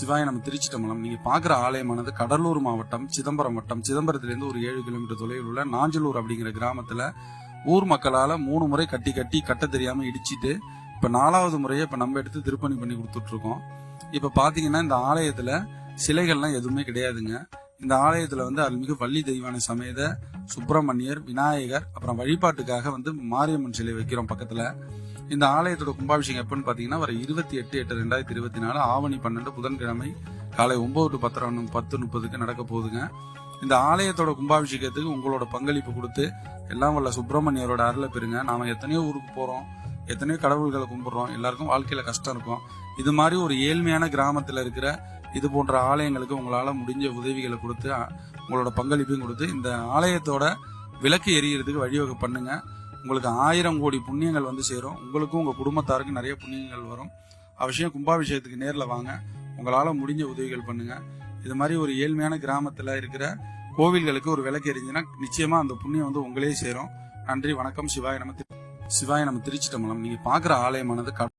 சிவாய நம்ம திருச்சி தம்பலம் நீங்க பாக்குற ஆலயமானது கடலூர் மாவட்டம் சிதம்பரம் வட்டம். சிதம்பரத்திலிருந்து ஒரு ஏழு கிலோமீட்டர் தொலைவில் உள்ள நாஞ்சலூர் அப்படிங்கிற கிராமத்துல ஊர் மக்களால மூணு முறை கட்டி கட்டி கட்ட தெரியாம இடிச்சிட்டு இப்ப நாலாவது முறையை இப்ப நம்ம எடுத்து திருப்பணி பண்ணி கொடுத்துட்டு இருக்கோம் இப்ப பாத்தீங்கன்னா இந்த ஆலயத்துல சிலைகள்லாம் எதுவுமே கிடையாதுங்க. இந்த ஆலயத்துல வந்து அருள்மிகு வள்ளி தெய்வான சமேத சுப்பிரமணியர் விநாயகர் அப்புறம் வழிபாட்டுக்காக வந்து மாரியம்மன் சிலை வைக்கிறோம் பக்கத்துல. இந்த ஆலயத்தோட கும்பாபிஷேகம் எப்பன்னு பாத்தீங்கன்னா வர இருபத்தி எட்டு எட்டு ரெண்டாயிரத்தி இருபத்தி நாலு ஆவணி பன்னெண்டு புதன்கிழமை காலை ஒன்பது டு பத்தரை பத்து முப்பதுக்கு நடக்க போகுதுங்க. இந்த ஆலயத்தோட கும்பாபிஷேகத்துக்கு உங்களோட பங்களிப்பு கொடுத்து எல்லாம் வல்ல சுப்பிரமணியரோட அருளை பெறுங்க. நாம எத்தனையோ ஊருக்கு போறோம் எத்தனையோ கடவுள்களை கும்பிடுறோம். எல்லாருக்கும் வாழ்க்கையில கஷ்டம் இருக்கும். இது மாதிரி ஒரு ஏழ்மையான கிராமத்துல இருக்கிற இது போன்ற ஆலயங்களுக்கு உங்களால முடிஞ்ச உதவிகளை கொடுத்து உங்களோட பங்களிப்பையும் கொடுத்து இந்த ஆலயத்தோட விளக்கு எரியறதுக்கு வழிவகை பண்ணுங்க. உங்களுக்கு ஆயிரம் கோடி புண்ணியங்கள் வந்து சேரும். உங்களுக்கும் உங்கள் குடும்பத்தாருக்கும் நிறைய புண்ணியங்கள் வரும். அவசியம் கும்பாபிஷேகத்துக்கு நேரில் வாங்க. உங்களால் முடிஞ்ச உதவிகள் பண்ணுங்கள் இது மாதிரி ஒரு ஏழ்மையான கிராமத்தில் இருக்கிற கோவில்களுக்கு ஒரு விளக்கு எரிஞ்சுன்னா நிச்சயமாக அந்த புண்ணியம் வந்து உங்களே சேரும். நன்றி வணக்கம். சிவாய நம்ம சிவாய நம்ம திருச்சி நீங்கள் பார்க்குற பாக்குற ஆலயமானது